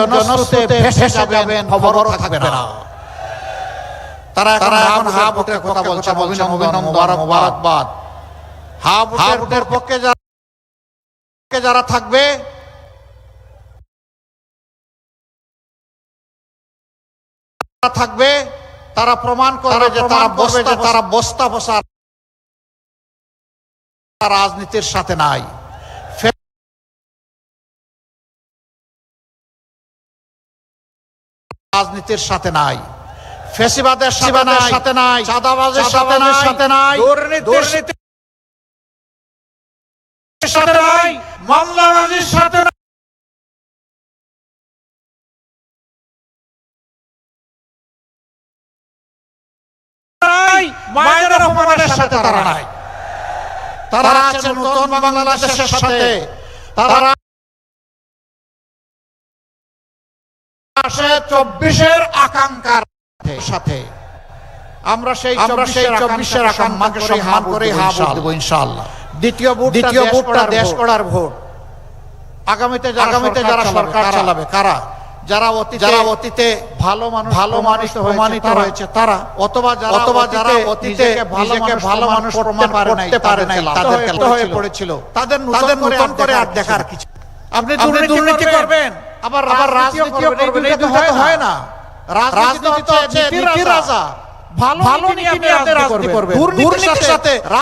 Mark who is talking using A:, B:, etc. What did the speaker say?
A: জনস্রোতে ভেসে যাবেন খবরও থাকবে না। তারা তারা এখন হা ভোটের কথা বলছে মোবারক মোবারকবাদ। হা ভোটের পক্ষে যারা যারা থাকবে থাকবে তারা প্রমাণ করবে যে তারা বস্তা তারা বস্তা বসা রাজনীতির সাথে নাই। রাজনীতির সাথে নাই। ফেসিবাদের সাথে নাই চাঁদাবাজের সাথে নাই সাথে নাই
B: দুর্নীতির সাথে নাই মামলাবাজির সাথে নাই। নাই, মায়ের সাথে তারা নাই।
A: তারা আছে নতুন বাংলাদেশের সাথে। তারা আসে চব্বিশের আকাঙ্ক্ষার সাথে। আমরা সেই আমরা সেই চব্বিশের আকাঙ্ক্ষাকে সম্মান করে হা ভোট দেবো ইনশাআল্লাহ। দ্বিতীয় ভোট দ্বিতীয় ভোটটা দেশ করার ভোট। আগামীতে আগামীতে যারা সরকার চালাবে কারা? যারা অতীতে যারা অতীতে ভালো মানুষ ভালো মানুষ প্রমাণিত হয়েছে তারা অথবা যারা অথবা যারা অতীতে নিজেকে ভালো মানুষ প্রমাণ করতে পারে নাই তাদেরকে হয়ে পড়েছিল। তাদের তাদের নতুন করে আর দেখার কিছু আপনি দুর্নীতি করবেন। আবার রাজনীতিও করবেন এই দুটো হয় না। রাজনীতি তো হচ্ছে নীতি রাজা। ভালো নীতি নিয়ে আপনি রাজনীতি করবেন। দুর্নীতির সাথে